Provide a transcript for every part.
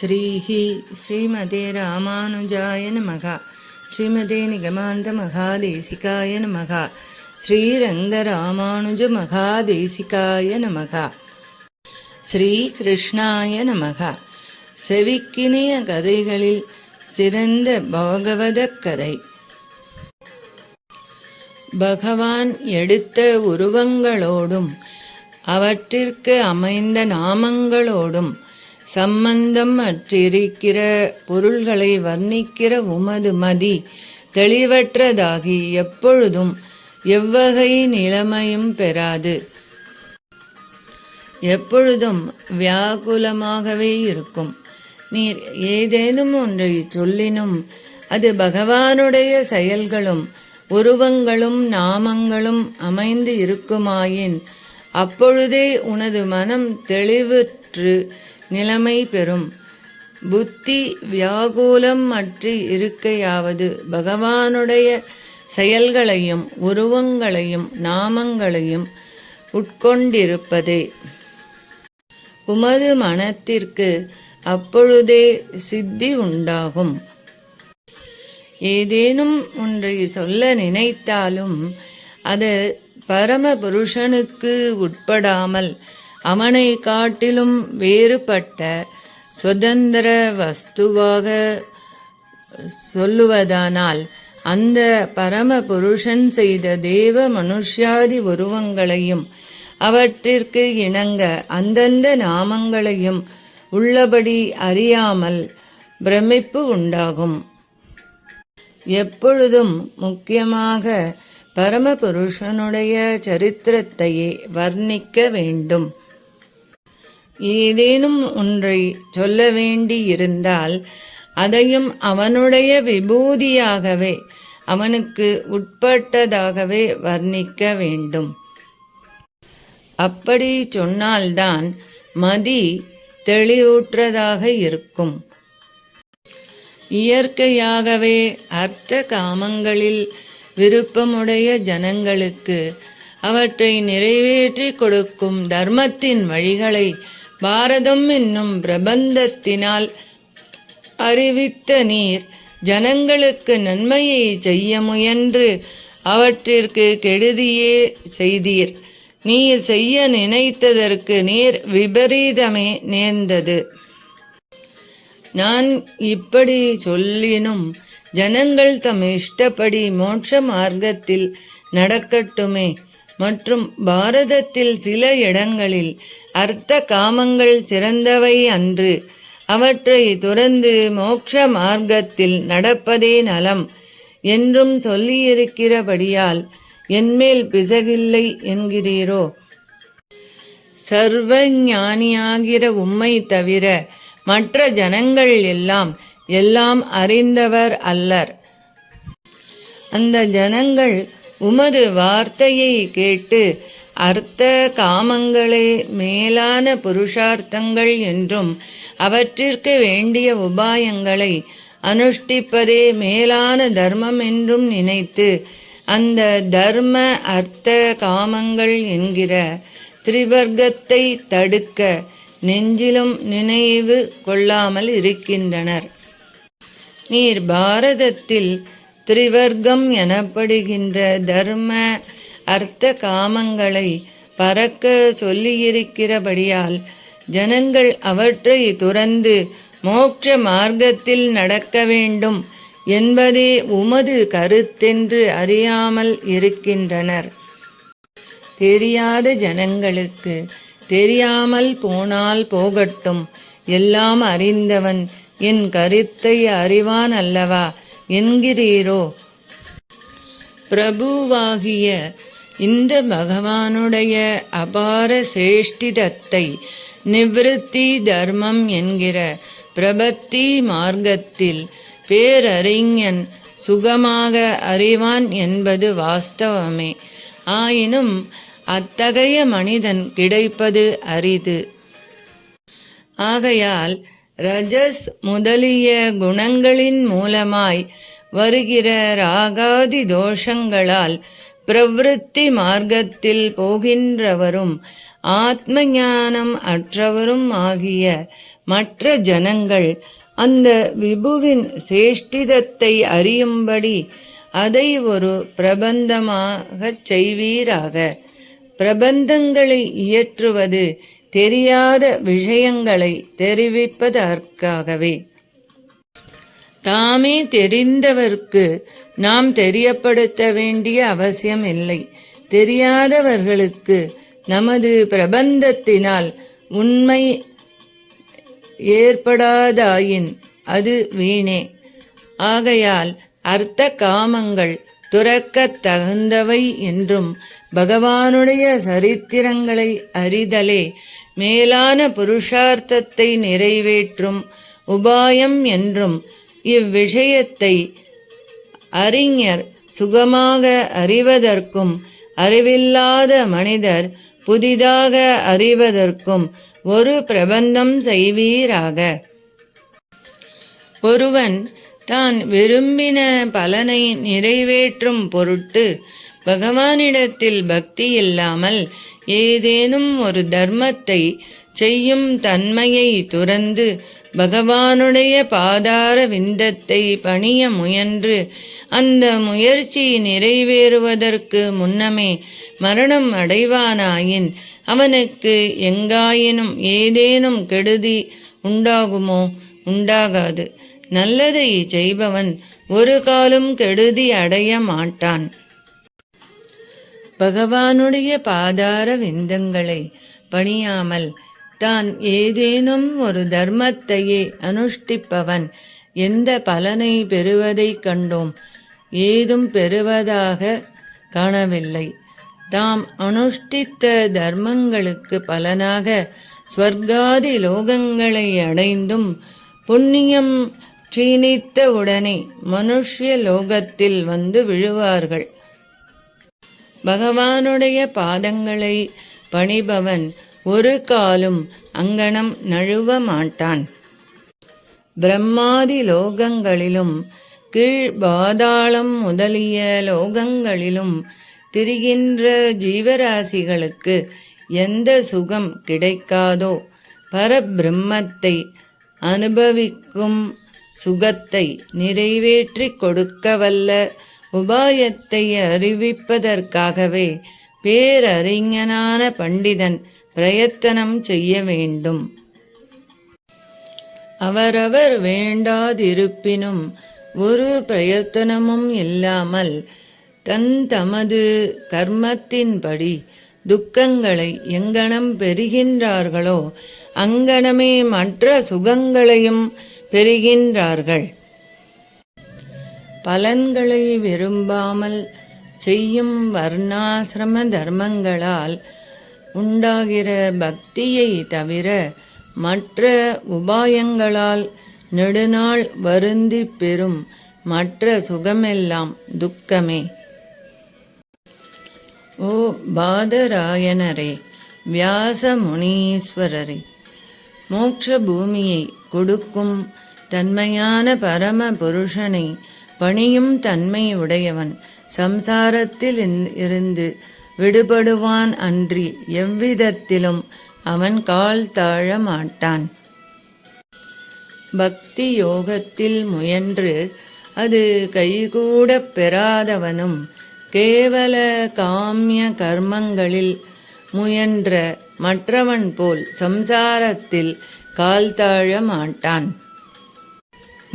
ஸ்ரீஹி ஸ்ரீமதே ராமானுஜாய நமக ஸ்ரீமதே நிகமாந்த மகாதேசிகாய நமக ஸ்ரீரங்கராமானுஜ மகாதேசிகாய நமக ஸ்ரீகிருஷ்ணாய நமக செவிக்கினிய கதைகளில் சிறந்த பாகவத கதை. பகவான் எடுத்த உருவங்களோடும் அவற்றிற்கு அமைந்த நாமங்களோடும் சம்பந்தம் அற்றிருக்கிற பொருள்களை வர்ணிக்கிற உமது மதி தெளிவற்றதாகி எப்பொழுதும் எவ்வகை நிலைமையும் பெறாது. எப்பொழுதும் வியாகுலமாகவே இருக்கும். நீர் ஏதேனும் ஒன்றை சொல்லினும் அது பகவானுடைய செயல்களும் உருவங்களும் நாமங்களும் அமைந்து இருக்குமாயின் அப்பொழுதே உனது மனம் தெளிவுற்று நிலைமை பெறும். புத்தி வியாகுலம் அற்று இருக்கையாவது பகவானுடைய செயல்களையும் உருவங்களையும் நாமங்களையும் உட்கொண்டிருப்பதே. உமது மனத்திற்கு அப்பொழுதே சித்தி உண்டாகும். ஏதேனும் ஒன்றை சொல்ல நினைத்தாலும் அது பரமபுருஷனுக்கு உட்படாமல் அவனை காட்டிலும் வேறுபட்ட சுதந்திர வஸ்துவாக சொல்லுவதானால் அந்த பரம புருஷன் செய்த தேவ மனுஷ்யாதி உருவங்களையும் அவற்றிற்கு இணங்க அந்தந்த நாமங்களையும் உள்ளபடி அறியாமல் பிரமிப்பு உண்டாகும். எப்பொழுதும் முக்கியமாக பரமபுருஷனுடைய சரித்திரத்தையே வர்ணிக்க வேண்டும். ஏதேனும் ஒன்றை சொல்ல வேண்டியிருந்தால் அதையும் அவனுடைய விபூதியாகவே அவனுக்கு உட்பட்டதாகவே வர்ணிக்க வேண்டும். அப்படி சொன்னால்தான் மதி தெளிவுற்றதாக இருக்கும். இயற்கையாகவே அர்த்த காமங்களில் விருப்பமுடைய ஜனங்களுக்கு அவற்றை நிறைவேற்றி கொடுக்கும் தர்மத்தின் வழிகளை பாரதம் என்னும் பிரபந்தத்தினால் அறிவித்த நீர் ஜனங்களுக்கு நன்மையை செய்ய முயன்று அவற்றிற்கு கெடுதியே செய்தீர். நீர் செய்ய நினைத்ததற்கு நீர் விபரீதமே நேர்ந்தது. நான் இப்படி சொல்லினும் ஜனங்கள் தம் இஷ்டப்படி மோட்ச மார்க்கத்தில் நடக்கட்டுமே. மற்றும் பாரதத்தில் சில இடங்களில் அர்த்த காமங்கள் சிறந்தவை அன்று. அவற்றை துறந்து மோட்ச மார்க்கத்தில் நடப்பதே நலம் என்றும் சொல்லியிருக்கிறபடியால் என்மேல் பிசகில்லை என்கிறீரோ? சர்வ ஞானியாகிற உம்மை தவிர மற்ற ஜனங்கள் எல்லாம் எல்லாம் அறிந்தவர் அல்லர். அந்த ஜனங்கள் உமது வார்த்தையை கேட்டு அர்த்த காமங்களே மேலான புருஷார்த்தங்கள் என்றும் அவற்றிற்கு வேண்டிய உபாயங்களை அனுஷ்டிப்பதே மேலான தர்மம் என்றும் நினைத்து அந்த தர்ம அர்த்த காமங்கள் என்கிற திரிவர்க்கத்தை தடுக்க நெஞ்சிலும் நினைவு கொள்ளாமல் இருக்கின்றனர். நீர் பாரதத்தில் திரிவர்க்கம் எனப்படுகின்ற தர்ம அர்த்த காமங்களை பறக்க சொல்லியிருக்கிறபடியால் ஜனங்கள் அவற்றை துறந்து மோட்ச மார்க்கத்தில் நடக்க வேண்டும் என்பதே உமது கருத்தென்று அறியாமல் இருக்கின்றனர். தெரியாத ஜனங்களுக்கு தெரியாமல் போனால் போகட்டும். எல்லாம் அறிந்தவன் என் கருத்தை அறிவான் அல்லவா? என்கிறீரோ? பிரபுவாகிய இந்த பகவானுடைய அபார சேஷ்டிதத்தை நிவிருத்தி தர்மம் என்கிற பிரபத்தி மார்க்கத்தில் பேரறிஞன் சுகமாக அறிவான் என்பது வாஸ்தவமே. ஆயினும் அத்தகைய மனிதன் கிடைப்பது அரிது. ஆகையால் ரஜஸ் முதலிய குணங்களின் மூலமாய் வருகிற ராகாதி தோஷங்களால் பிரவிருத்தி மார்க்கத்தில் போகின்றவரும் ஆத்ம ஞானம் அற்றவரும் ஆகிய மற்ற ஜனங்கள் அந்த விபுவின் சேஷ்டிதத்தை அறியும்படி அதை ஒரு பிரபந்தமாகச் செய்வீராக. பிரபந்தங்களை இயற்றுவது தெரியாத விஷயங்களை தெரிவிப்பதற்காகவே தாமே தெரிந்தவர்க்கு நாம் தெரியப்படுத்த வேண்டிய அவசியம் இல்லை. தெரியாதவர்களுக்கு நமது பிரபந்தத்தினால் உண்மை ஏற்படாதாயின் அது வீணே. ஆகையால் அர்த்த காமங்கள் துறக்கத் தகுந்தவை என்றும் பகவானுடைய சரித்திரங்களை அறிதலே மேலான புருஷார்த்தத்தை நிறைவேற்றும் உபாயம் என்றும் இவ்விஷயத்தை அறிஞர் சுகமாக அறிவதற்கும் அறிவில்லாத மனிதர் புதிதாக அறிவதற்கும் ஒரு பிரபந்தம் செய்வீராக. ஒருவன் தான் விரும்பின பலனை நிறைவேற்றும் பொருட்டு பகவானிடத்தில் பக்தி இல்லாமல் ஏதேனும் ஒரு தர்மத்தை செய்யும் தன்மையை துறந்து பகவானுடைய பாதார விந்தத்தை பணிய முயன்று அந்த முயற்சி நிறைவேறுவதற்கு முன்னமே மரணம் அடைவானாயின் அவனுக்கு எங்காயினும் ஏதேனும் கெடுதி உண்டாகுமோ? உண்டாகாது. நல்லதை செய்பவன் ஒரு காலும் கெடுதி அடைய மாட்டான். பகவானுடைய பாதார விந்தங்களை பணியாமல் தான் ஏதேனும் ஒரு தர்மத்தையே அனுஷ்டிப்பவன் எந்த பலனை பெறுவதைக் கண்டோம். ஏதும் பெறுவதாக காணவில்லை. தாம் அனுஷ்டித்த தர்மங்களுக்கு பலனாக ஸ்வர்காதி லோகங்களை அடைந்தும் புண்ணியம் க்ஷீணித்த உடனே மனுஷ்ய லோகத்தில் வந்து விழுவார்கள். பகவானுடைய பாதங்களை பணிபவன் ஒரு காலும் அங்கனம் நழுவ மாட்டான். பிரம்மாதி லோகங்களிலும் கீழ் பாதாளம் முதலிய லோகங்களிலும் திரிகின்ற ஜீவராசிகளுக்கு எந்த சுகம் கிடைக்காதோ பரபிரம்மத்தை அனுபவிக்கும் சுகத்தை நிறைவேற்றி கொடுக்கவல்ல. உபாயத்தை அறிவிப்பதற்காகவே பேரறிஞனான பண்டிதன் பிரயத்தனம் செய்ய வேண்டும். அவரவர் வேண்டாதிருப்பினும் ஒரு பிரயத்தனமும் இல்லாமல் தன் தமது கர்மத்தின்படி துக்கங்களை எங்கனம் பெறுகின்றார்களோ அங்கனமே மற்ற சுகங்களையும் பெறுகின்றார்கள். பலன்களை விரும்பாமல் செய்யும் வர்ணாசிரம தர்மங்களால் உண்டாகிற பக்தியை தவிர மற்ற உபாயங்களால் நெடுநாள் வருந்தி பெறும் மற்ற சுகமெல்லாம் துக்கமே. ஓ பாதராயணரே வியாச முனீஸ்வரரே மோட்ச பூமியை கொடுக்கும் தன்மையான பரம புருஷனை பணியும் தன்மை உடையவன். சம்சாரத்தில் இருந்து விடுபடுவான் அன்றி எவ்விதத்திலும் அவன் கால் தாழ மாட்டான். பக்தி யோகத்தில் முயன்று அது கைகூடப் பெறாதவனும் கேவல காமிய கர்மங்களில் முயன்ற மற்றவன் போல் சம்சாரத்தில் கால் தாழ மாட்டான்.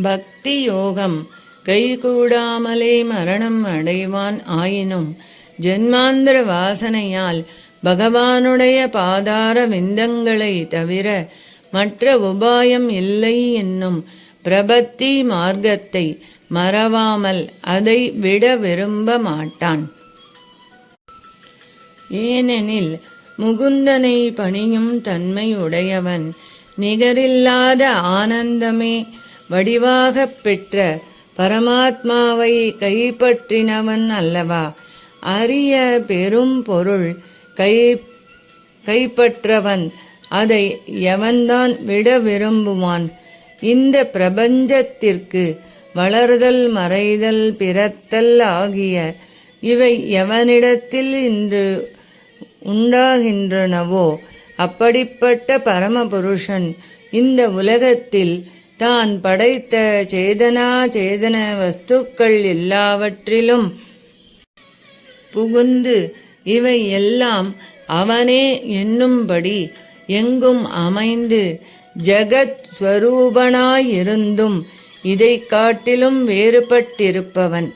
பக்தி யோகம் கைகூடாமலே மரணம் அடைவான் ஆயினும் ஜென்மாந்திர வாசனையால் பகவானுடைய பாதார விந்தங்களை தவிர மற்ற உபாயம் இல்லை என்னும் பிரபத்தி மார்க்கத்தை மறவாமல் அதை விட விரும்ப மாட்டான். ஏனெனில் முகுந்தனை பணியும் தன்மை உடையவன் நிகரில்லாத ஆனந்தமே வடிவாகப் பெற்ற பரமாத்மாவை கைப்பற்றினவன் அல்லவா? அரிய பெரும் பொருள் கை கைப்பற்றவன். அதை எவன்தான் விட விரும்புவான்? இந்த பிரபஞ்சத்திற்கு வளர்தல் மறைதல் பிறத்தல் ஆகிய இவை எவனிடத்தில் இன்று உண்டாகின்றனவோ? அப்படிப்பட்ட பரமபுருஷன் இந்த உலகத்தில் தான் படைத்த சேதனா சேதன வஸ்துக்கள் எல்லாவற்றிலும் புகுந்து இவை எல்லாம் அவனே என்னும்படி எங்கும் அமைந்து ஜகத் ஸ்வரூபனாயிருந்தும் இதை காட்டிலும் வேறுபட்டிருப்பவன்.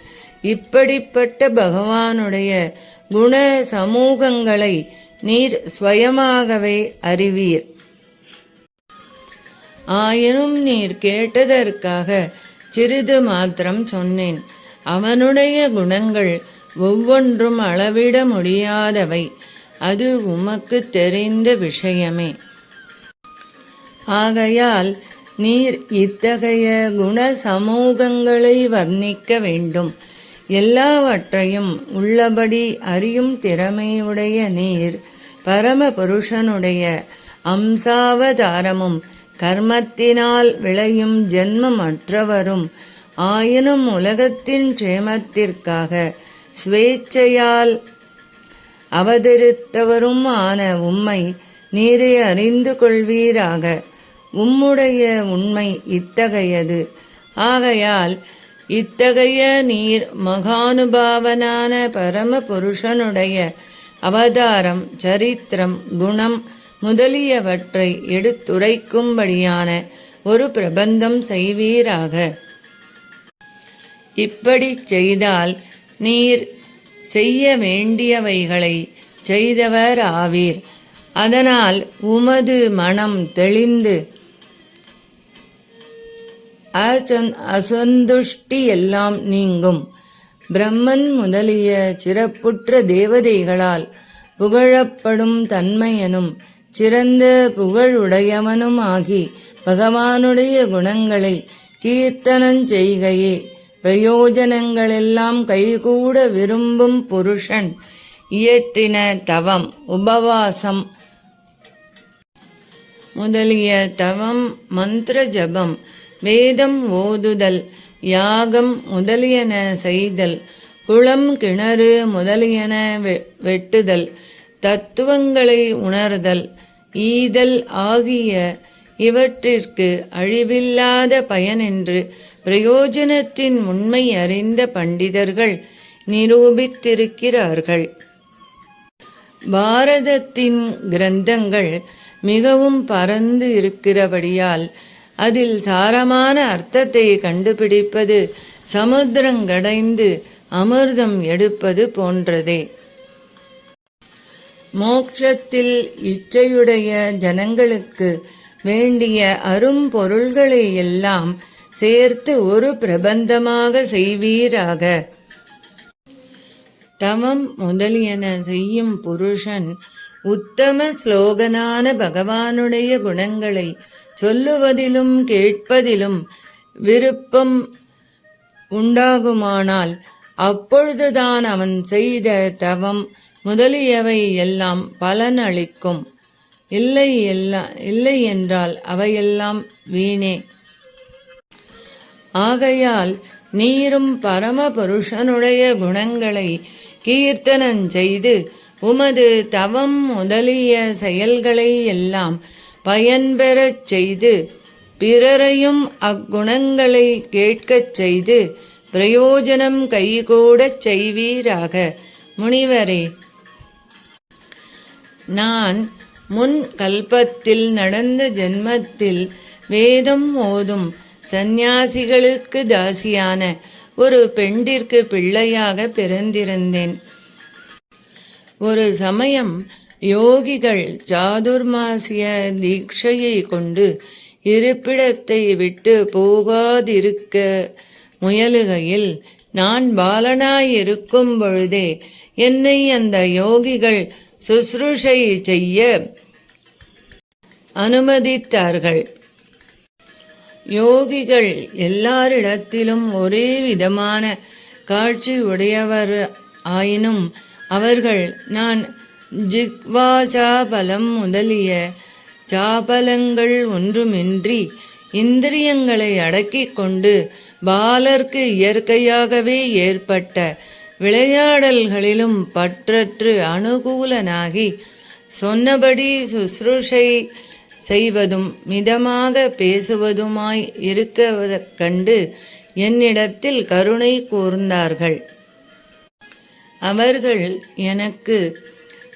இப்படிப்பட்ட பகவானுடைய குண சமூகங்களை நீர் ஸ்வயமாகவே அறிவீர். ஆயினும் நீர் கேட்டதற்காக சிறிது மாத்திரம் சொன்னேன். அவனுடைய குணங்கள் ஒவ்வொன்றும் அளவிட முடியாதவை. அது உமக்கு தெரிந்த விஷயமே. ஆகையால் நீர் இத்தகைய குண சமூகங்களை வர்ணிக்க வேண்டும். எல்லாவற்றையும் உள்ளபடி அறியும் திறமையுடைய நீர் பரமபுருஷனுடைய அம்சாவதாரமும் கர்மத்தினால் விளையும் ஜென்மம் அற்றவரும் ஆயினும் உலகத்தின் க்ஷேமத்திற்காக ஸ்வேச்சையால் அவதரித்தவரும் ஆன உம்மை நீரே அறிந்து கொள்வீராக. உம்முடைய உண்மை இத்தகையது. ஆகையால் இத்தகைய நீர் மகானுபாவனான பரம புருஷனுடைய அவதாரம் சரித்திரம் குணம் முதலியவற்றை எடுத்துரைக்கும்படியான ஒரு பிரபந்தம் செய்வீராக. இப்படி செய்தால் நீர் செய்ய வேண்டியவைகளை செய்தவர் ஆவீர் அதனால் உமது மனம் தெளிந்து அசந் அசந்துஷ்டி எல்லாம் நீங்கும். பிரம்மன் முதலிய சிறப்புற்ற தேவதைகளால் புகழப்படும் தன்மையனும் சிறந்த புகழுடையவனும் ஆகி பகவானுடைய குணங்களை கீர்த்தனஞ்செய்கையே பிரயோஜனங்களெல்லாம் கைகூட விரும்பும் புருஷன் இயற்றின தவம் உபவாசம். முதலிய தவம் மந்திர ஜபம் வேதம் ஓதுதல் யாகம் முதலியன செய்தல் குளம் கிணறு முதலியன வெ- வெட்டுதல் தத்துவங்களை உணர்தல் ஈதல் ஆகிய இவற்றிற்கு அழிவில்லாத பயனென்று பிரயோஜனத்தின் உண்மை அறிந்த பண்டிதர்கள் நிரூபித்திருக்கிறார்கள். பாரதத்தின் கிரந்தங்கள் மிகவும் பரந்து இருக்கிறபடியால் அதில் சாரமான அர்த்தத்தை கண்டுபிடிப்பது சமுத்திரங்கடைந்து அமிர்தம் எடுப்பது போன்றதே. மோட்சத்தில் இச்சையுடைய ஜனங்களுக்கு வேண்டிய அரும்பொருள்களை எல்லாம் சேர்த்து ஒரு பிரபந்தமாக செய்வீராக. தமம் முதலியன செய்யும் புருஷன் உத்தம ஸ்லோகனான பகவானுடைய குணங்களை சொல்லுவதிலும் கேட்பதிலும் விருப்பம் உண்டாகுமானால் அப்பொழுதுதான் அவன் செய்த தவம் முதலியவை எல்லாம் பலனளிக்கும். இல்லை எல்லா இல்லை என்றால் அவையெல்லாம் வீணே. ஆகையால் நீரும் பரமபுருஷனுடைய குணங்களை கீர்த்தனஞ்செய்து உமது தவம் முதலிய செயல்களை எல்லாம் பயன்பெறச் செய்து பிறரையும் அக்குணங்களை கேட்கச் செய்து பிரயோஜனம் கைகூடச் செய்வீராக. முனிவரே நான் முன் கல்பத்தில் நடந்த ஜென்மத்தில் வேதம் ஓதும் சந்நியாசிகளுக்கு தாசியான ஒரு பெண்டிற்கு பிள்ளையாக பிறந்திருந்தேன். ஒரு சமயம் யோகிகள் சாதுர்மாசிய தீட்சையை கொண்டு இருப்பிடத்தை விட்டு போகாதிருக்க முயலுகையில் நான் பாலனாயிருக்கும் பொழுதே என்னை அந்த யோகிகள் சுശ്രൂஷை செய்ய அனுமதித்தார்கள். யோகிகள் எல்லாரிடத்திலும் ஒரே விதமான காட்சி உடையவர் ஆயினும் அவர்கள் நான் ஜிக்வா சாபலம் முதலிய சாபலங்கள் ஒன்றுமின்றி இந்திரியங்களை அடக்கிக் கொண்டு பாலர்க்கு இயற்கையாகவே ஏற்பட்ட விளையாடல்களிலும் பற்றற்று அனுகூலனாகி சொன்னபடி சுசுருஷை செய்வதும் மிதமாக பேசுவதுமாய் இருக்கவதைக் கண்டு என்னிடத்தில் கருணை கூர்ந்தார்கள். அவர்கள் எனக்கு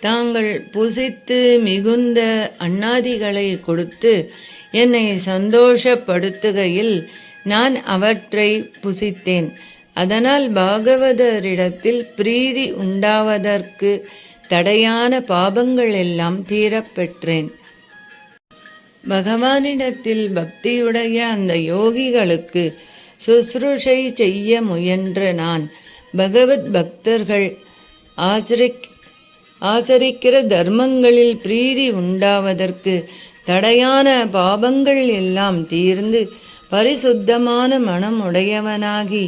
தாங்கள் புசித்து மிகுந்த அண்ணாதிகளை கொடுத்து என்னை சந்தோஷப்படுத்துகையில் நான் அவற்றை புசித்தேன். அதனால் பாகவதரிடத்தில் பிரீதி உண்டாவதற்கு தடையான பாபங்கள் எல்லாம் தீரப்பெற்றேன். பகவானிடத்தில் பக்தியுடைய அந்த யோகிகளுக்கு சுசுருஷை செய்ய முயன்ற நான் பகவத் பக்தர்கள் ஆச்சரிக் ஆச்சரிக்கிற தர்மங்களில் பிரீதி உண்டாவதற்கு தடையான பாபங்கள் எல்லாம் தீர்ந்து பரிசுத்தமான மனம் உடையவனாகி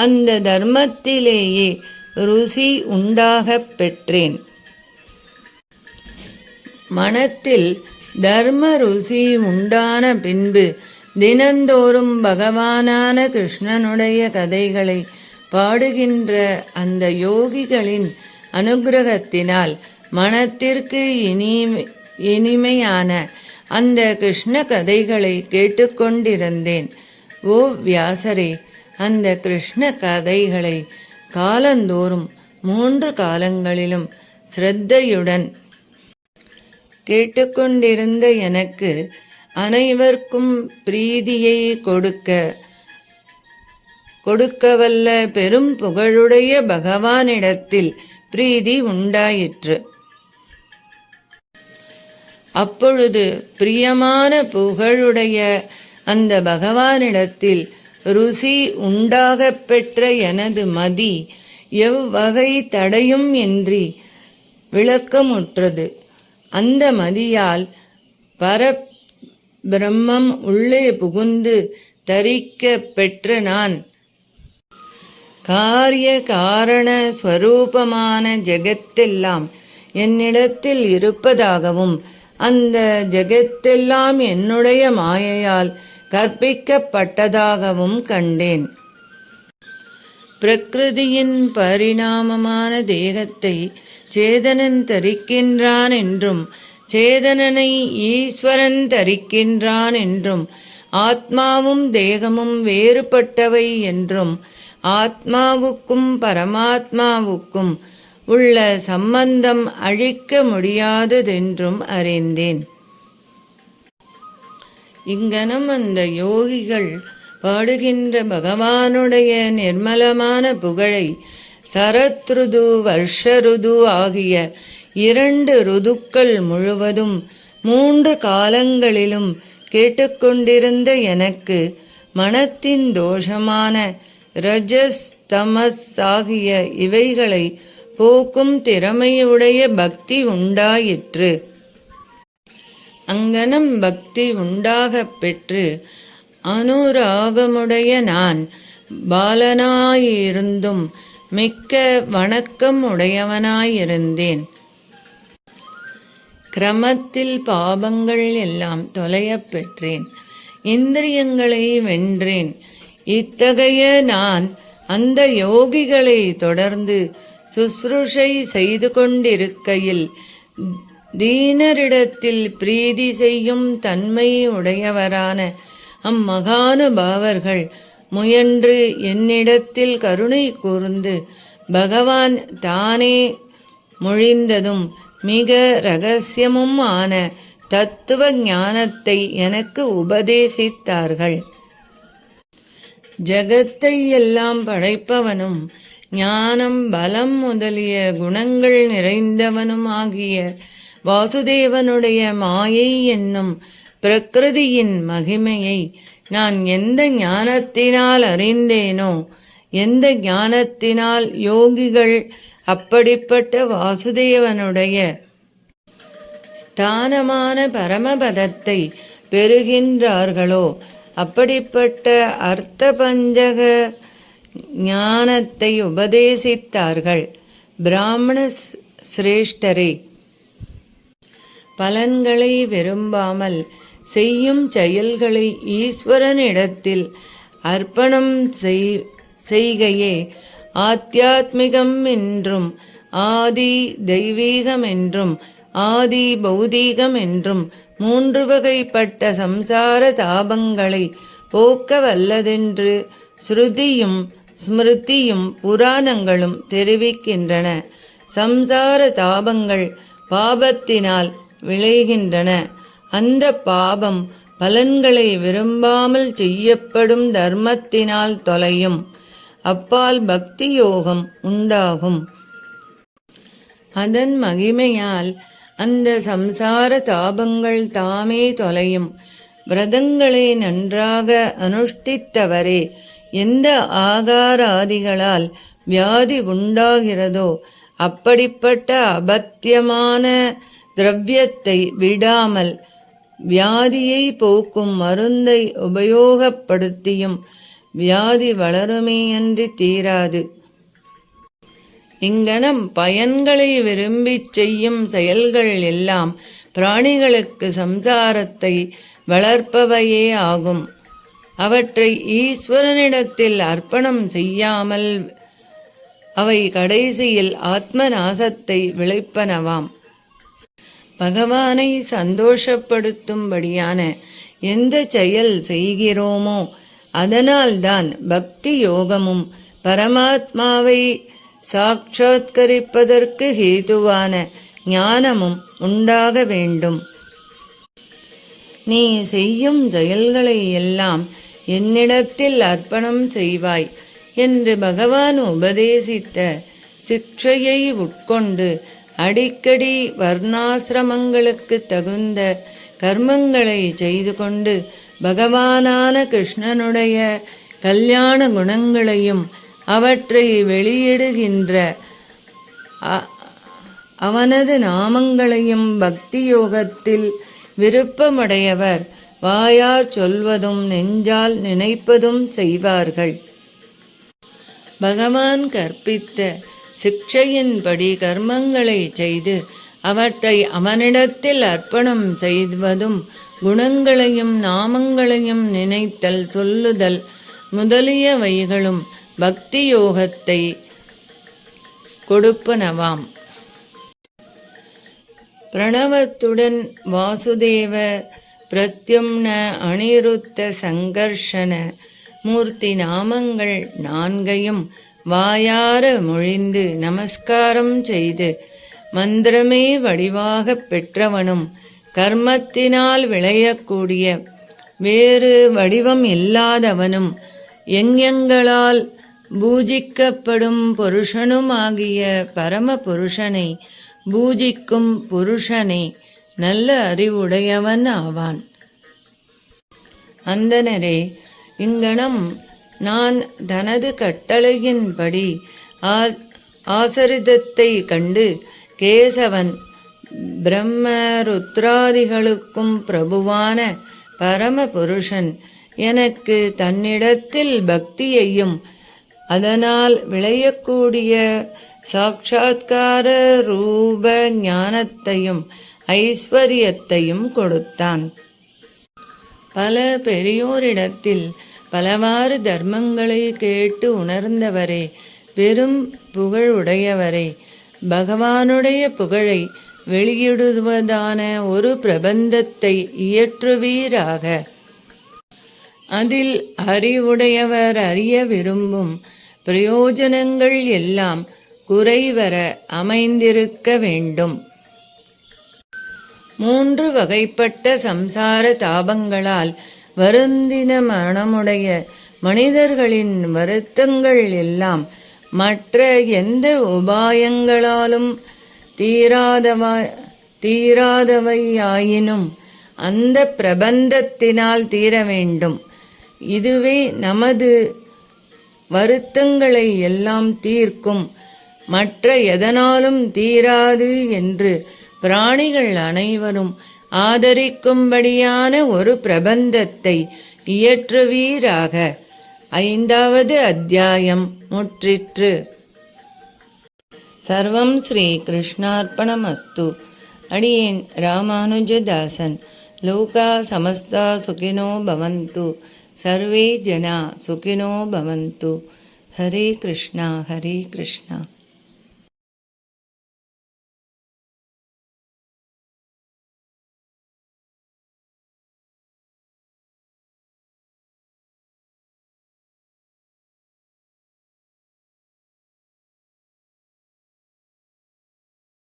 அந்த தர்மத்திலேயே ருசி உண்டாகப் பெற்றேன். மனத்தில் தர்ம ருசி உண்டான பின்பு தினந்தோறும் பகவானான கிருஷ்ணனுடைய கதைகளை பாடுகின்ற அந்த யோகிகளின் அனுகிரகத்தினால் மனத்திற்கு இனி இனிமையான அந்த கிருஷ்ண கதைகளை கேட்டுக்கொண்டிருந்தேன். ஓ வியாசரே அந்த கிருஷ்ண கதைகளை காலந்தோறும் மூன்று காலங்களிலும் ஸ்ரத்தையுடன் கேட்டுக்கொண்டிருந்த எனக்கு அனைவருக்கும் பிரீதியை கொடுக்க கொடுக்கவல்ல பெரும் புகழுடைய பகவானிடத்தில் பிரீதி உண்டாயிற்று. அப்பொழுது பிரியமான புகழுடைய அந்த பகவானிடத்தில் ருசி உண்டாகப் பெற்ற எனது மதி எவ்வகை தடையும் இன்றி விளக்கமுற்றது. அந்த மதியால் பர பிரம்மம் உள்ளே புகுந்து தரிக்க பெற்ற நான். காரிய காரண ஸ்வரூபமான ஜெகத்தெல்லாம் என்னிடத்தில் இருப்பதாகவும் அந்த ஜெகத்தெல்லாம் என்னுடைய மாயையால் கற்பிக்கப்பட்டதாகவும் கண்டேன். பிரகிருதியின் பரிணாமமான தேகத்தை சேதனன் தரிக்கின்றான் என்றும் சேதனனை ஈஸ்வரன் தரிக்கின்றான் என்றும் ஆத்மாவும் தேகமும் வேறுபட்டவை என்றும் ஆத்மாவுக்கும் பரமாத்மாவுக்கும் உள்ள சம்பந்தம் அழிக்க முடியாததென்றும் அறிந்தேன். இங்கனம் அந்த யோகிகள் பாடுகின்ற பகவானுடைய நிர்மலமான புகழை சரத்ருது வருஷருது ஆகிய இரண்டு ருதுக்கள் முழுவதும் மூன்று காலங்களிலும் கேட்டுக்கொண்டிருந்த எனக்கு மனத்தின் தோஷமான ரஜஸ் தமஸ் ஆகிய இவைகளை போக்கும் திறமையுடைய பக்தி உண்டாயிற்று. அங்கனம் பக்தி உண்டாகப் பெற்று அனுராகமுடைய நான் பாலனாயிருந்தும் மிக்க வணக்கம் உடையவனாயிருந்தேன். கிரமத்தில் பாபங்கள் எல்லாம் தொலையப் பெற்றேன். இந்திரியங்களை வென்றேன். இத்தகைய நான் அந்த யோகிகளை தொடர்ந்து சுசுருஷை செய்து கொண்டிருக்கையில் தீனரிடத்தில் பிரீதி செய்யும் தன்மை உடையவரான அம்மகானுபாவர்கள் முயன்று என்னிடத்தில் கருணை கூர்ந்து பகவான் தானே மொழிந்ததும் மிக ரகசியமும் ஆன தத்துவ ஞானத்தை எனக்கு உபதேசித்தார்கள். ஜகத்தை எல்லாம் படைப்பவனும் ஞானம் பலம் முதலிய குணங்கள் நிறைந்தவனுமாகிய வாசுதேவனுடைய மாயை என்னும் பிரகிருதியின் மகிமையை நான் எந்த ஞானத்தினால் அறிந்தேனோ எந்த ஞானத்தினால் யோகிகள் அப்படிப்பட்ட வாசுதேவனுடைய ஸ்தானமான பரமபதத்தை பெறுகின்றார்களோ அப்படிப்பட்ட அர்த்த பஞ்சக ஞானத்தை உபதேசித்தார்கள். பிராமண சிரேஷ்டரே பலன்களை விரும்பாமல் செய்யும் செயல்களை ஈஸ்வரனிடத்தில் அர்ப்பணம் செய் செய்கையே ஆத்தியாத்மிகம் என்றும் ஆதி தெய்வீகம் என்றும் ஆதி பௌதீகம் என்றும் மூன்று வகைப்பட்ட சம்சார தாபங்களை போக்க வல்லதென்று ஸ்ருதியும் ஸ்மிருதியும் புராணங்களும் தெரிவிக்கின்றன. சம்சார தாபங்கள் பாபத்தினால் விளைகின்றன. அந்த பாபம் பலன்களை விரும்பாமல் செய்யப்படும் தர்மத்தினால் தொலையும். அப்பால் பக்தி யோகம் உண்டாகும். அதன் மகிமையால் அந்த சம்சார தாபங்கள் தாமே தொலையும். விரதங்களை நன்றாக அனுஷ்டித்தவரே எந்த ஆகாராதிகளால் வியாதி உண்டாகிறதோ அப்படிப்பட்ட அபத்தியமான திரவியத்தை விடாமல் வியாதியை போக்கும் மருந்தை உபயோகப்படுத்தியும் வியாதி வளருமேயன்றி தீராது. இங்கனம் பயன்களை விரும்பிச் செய்யும் செயல்கள் எல்லாம் பிராணிகளுக்கு சம்சாரத்தை வளர்ப்பவையே ஆகும். அவற்றை ஈஸ்வரனிடத்தில் அர்ப்பணம் செய்யாமல் அவை கடைசியில் ஆத்ம நாசத்தை விளைப்பனவாம். பகவானை சந்தோஷப்படுத்தும்படியான எந்த செயல் செய்கிறோமோ அதனால்தான் பக்தி யோகமும் பரமாத்மாவை சாட்சாத்கரிப்பதற்கு ஹேதுவான ஞானமும் உண்டாக வேண்டும். நீ செய்யும் செயல்களை எல்லாம் என்னிடத்தில் அர்ப்பணம் செய்வாய் என்று பகவான் உபதேசித்த சிக்ஷையை உட்கொண்டு அடிக்கடி வர்ணாசிரமங்களுக்கு தகுந்த கர்மங்களை செய்து கொண்டு பகவானான கிருஷ்ணனுடைய கல்யாண குணங்களையும் அவற்றை வெளியிடுகின்ற அ- அவனது நாமங்களையும் பக்தி யோகத்தில் விருப்பமுடையவர் வாயார் சொல்வதும் நெஞ்சால் நினைப்பதும் செய்வார்கள். பகவான் கற்பித்த சிக்ஷையின்படி கர்மங்களை செய்து அவற்றை அவனிடத்தில் அர்ப்பணம் செய்வதும் குணங்களையும் நாமங்களையும் நினைத்தல் சொல்லுதல் முதலியவைகளும் பக்தி யோகத்தை கொடுப்பனவாம். பிரணவத்துடன் வாசுதேவ பிரத்யும்ன அனிருத்த சங்கர்ஷன மூர்த்தி நாமங்கள் நான்கையும் வாயார மொழிந்து நமஸ்காரம் செய்து மந்திரமே வடிவாகப் பெற்றவனும் கர்மத்தினால் விளையக்கூடிய வேறு வடிவம் இல்லாதவனும் எங்கெங்களால் பூஜிக்கப்படும் புருஷனுமாகிய பரம புருஷனை பூஜிக்கும் புருஷனை நல்ல அறிவுடையவன் ஆவான். அந்தனரே இங்கனம் நான் தனது கட்டளையின்படி ஆ ஆசரிதத்தை கண்டு கேசவன் பிரம்ம ருத்ராதிகளுக்கும் பிரபுவான பரமபுருஷன் எனக்கு தன்னிடத்தில் பக்தியையும் அதனால் விளையக்கூடிய சாட்சா்கார ரூப ஞானத்தையும் ஐஸ்வர்யத்தையும் கொடுத்தான். பல பெரியோரிடத்தில் பலவாறு தர்மங்களை கேட்டு உணர்ந்தவரே பெரும் புகழ் உடையவரே பகவானுடைய புகழை வெளியிடுவதான ஒரு பிரபந்தத்தை இயற்றுவீராக. அதில் அறிவுடையவர் அறிய விரும்பும் பிரயோஜனங்கள் எல்லாம் குறைவர அமைந்திருக்க வேண்டும். மூன்று வகைப்பட்ட சம்சார தாபங்களால் வருந்தின மனமுடைய மனிதர்களின் வருத்தங்கள் எல்லாம் மற்ற எந்த உபாயங்களாலும் தீராதவா தீராதவையாயினும் அந்த பிரபந்தத்தினால் தீர வேண்டும். இதுவே நமது வருத்தங்களை எல்லாம் தீர்க்கும். மற்ற எதனாலும் தீராது என்று பிராணிகள் அனைவரும் ஆதரிக்கும்படியான ஒரு பிரபந்தத்தை இயற்றுவீராக. ஐந்தாவது அத்தியாயம் முற்றிற்று. சர்வம் ஸ்ரீ கிருஷ்ணார்ப்பணமஸ்து. அடியேன் ராமானுஜதாசன். லோகா சமஸ்தா சுகினோ பவந்து. சர்வே ஜனா சுகினோ பவந்து. ஹரே கிருஷ்ணா ஹரே கிருஷ்ணா.